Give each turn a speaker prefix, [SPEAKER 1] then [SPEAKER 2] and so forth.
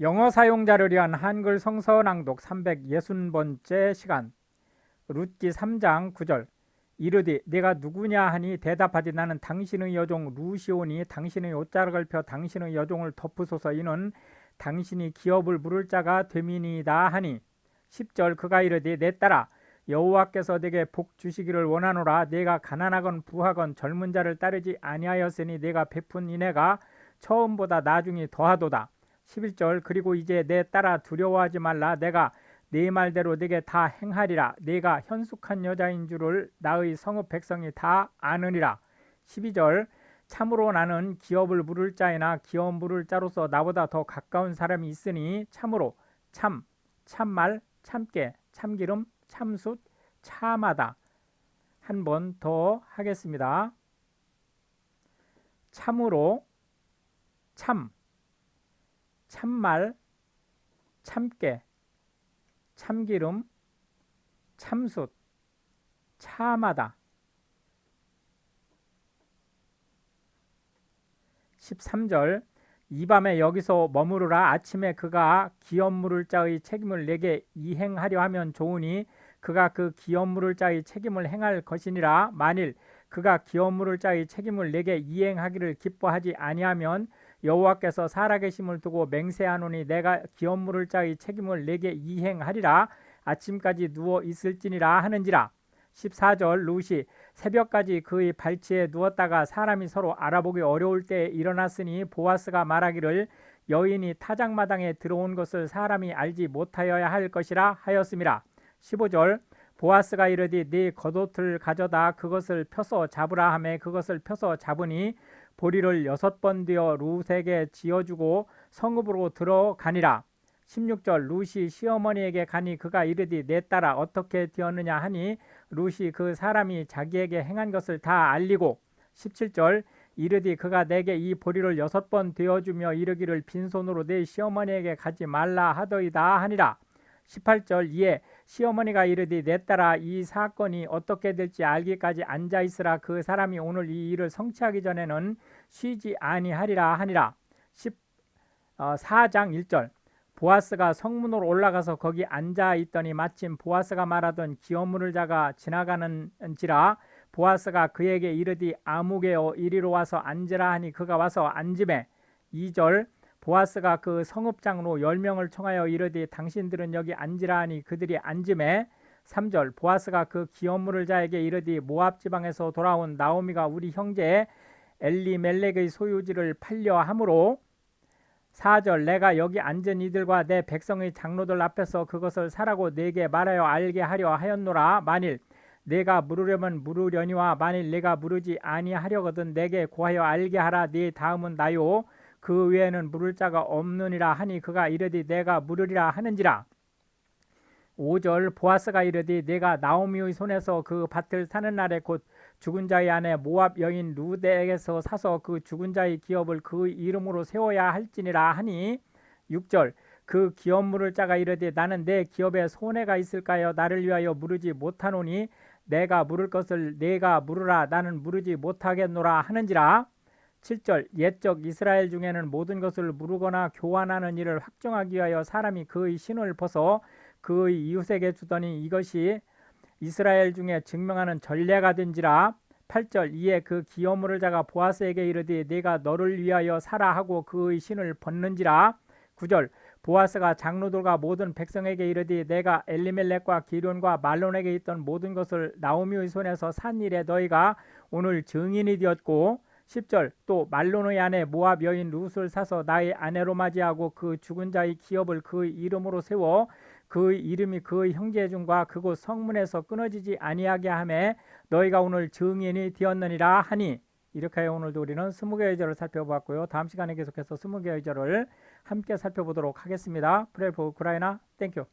[SPEAKER 1] 영어 사용자를 위한 한글 성서 낭독 360번째 시간. 룻기 3장 9절. 이르되 내가 누구냐 하니 대답하지 나는 당신의 여종 루시오니 당신의 옷자락을 펴 당신의 여종을 덮으소서. 이는 당신이 기업을 물을 자가 됨이니이다 하니. 10절 그가 이르되 내 딸아 여호와께서 내게 복 주시기를 원하노라. 내가 가난하건 부하건 젊은 자를 따르지 아니하였으니 내가 베푼 인애가 처음보다 나중이 더하도다 11절 그리고 이제 내 딸아 두려워하지 말라. 내가 네 말대로 내게 다 행하리라. 내가 현숙한 여자인 줄을 나의 성읍 백성이 다 아느니라. 12절 참으로 나는 기업을 물을 자이나 기업 물을 자로서 나보다 더 가까운 사람이 있으니 참으로 참 참말 참깨 참기름 참숯 참하다. 한 번 더 하겠습니다. 참으로 참 참말, 참깨, 참기름, 참숯, 참하다. 13절 이 밤에 여기서 머무르라 아침에 그가 기업 물을 자의 책임을 내게 이행하려 하면 좋으니 그가 그 기업 물을 자의 책임을 행할 것이니라 만일 그가 기업 물을 자의 책임을 내게 이행하기를 기뻐하지 아니하면 여호와께서 살아계심을 두고 맹세하노니 내가 기업 물을 자의 책임을 내게 이행하리라. 아침까지 누워 있을지니라 하는지라. 14절 루시 새벽까지 그의 발치에 누웠다가 사람이 서로 알아보기 어려울 때 일어났으니 보아스가 말하기를 여인이 타작마당에 들어온 것을 사람이 알지 못하여야 할 것이라 하였음이라 15절 보아스가 이르되 네 겉옷을 가져다 그것을 펴서 잡으라 하매 그것을 펴서 잡으니 보리를 여섯 번 되어 룻에게 지어주고 성읍으로 들어가니라. 16절 룻이 시어머니에게 가니 그가 이르되 내 딸아 어떻게 되었느냐 하니 룻이 그 사람이 자기에게 행한 것을 다 알리고 17절 이르되 그가 내게 이 보리를 여섯 번 되어주며 이르기를 빈손으로 내 시어머니에게 가지 말라 하더이다 하니라 18절 이에 시어머니가 이르되 내 딸아 이 사건이 어떻게 될지 알기까지 앉아 있으라. 그 사람이 오늘 이 일을 성취하기 전에는 쉬지 아니하리라 하니라. 14장 어, 1절 보아스가 성문으로 올라가서 거기 앉아 있더니 마침 보아스가 말하던 기업물을 자가 지나가는지라 보아스가 그에게 이르디 아무개어 이리로 와서 앉으라 하니 그가 와서 앉음에. 2절 보아스가 그 성읍장으로 열 명을 청하여 이르되 당신들은 여기 앉으라 하니 그들이 앉음에 3절 보아스가 그 기업물을 자에게 이르되 모압 지방에서 돌아온 나오미가 우리 형제 엘리멜렉의 소유지를 팔려 함으로 4절 내가 여기 앉은 이들과 내 백성의 장로들 앞에서 그것을 사라고 내게 말하여 알게 하려 하였노라. 만일 내가 물으려면 물으려니와 만일 내가 물으지 아니하려거든 내게 고하여 알게 하라. 네 다음은 나요 그 외에는 물을 자가 없느니라 하니 그가 이르되 내가 물으리라 하는지라. 5절 보아스가 이르되 내가 나오미의 손에서 그 밭을 사는 날에 곧 죽은 자의 아내 모압 여인 루데에게서 사서 그 죽은 자의 기업을 그 이름으로 세워야 할지니라 하니. 6절 그 기업 물을 자가 이르되 나는 내 기업에 손해가 있을까요? 나를 위하여 물으지 못하노니 내가 물을 것을 내가 물으라. 나는 물으지 못하겠노라 하는지라 7절 옛적 이스라엘 중에는 모든 것을 물으거나 교환하는 일을 확정하기 위하여 사람이 그의 신을 벗어 그의 이웃에게 주더니 이것이 이스라엘 중에 증명하는 전례가 된지라. 8절 이에 그 기어물을 자가 보아스에게 이르되 내가 너를 위하여 살아 하고 그의 신을 벗는지라. 9절 보아스가 장로들과 모든 백성에게 이르되 내가 엘리멜렉과 기론과 말론에게 있던 모든 것을 나오미의 손에서 산 일에 너희가 오늘 증인이 되었고 10절 또 말론의 아내 모압 여인 룻을 사서 나의 아내로 맞이하고 그 죽은 자의 기업을 그의 이름으로 세워 그의 이름이 그의 형제 중과 그곳 성문에서 끊어지지 아니하게 하매 너희가 오늘 증인이 되었느니라 하니 이렇게 오늘도 우리는 스무 개의 절을 살펴보았고요. 다음 시간에 계속해서 스무 개의 절을 함께 살펴보도록 하겠습니다. 프레이 포 우크라이나 땡큐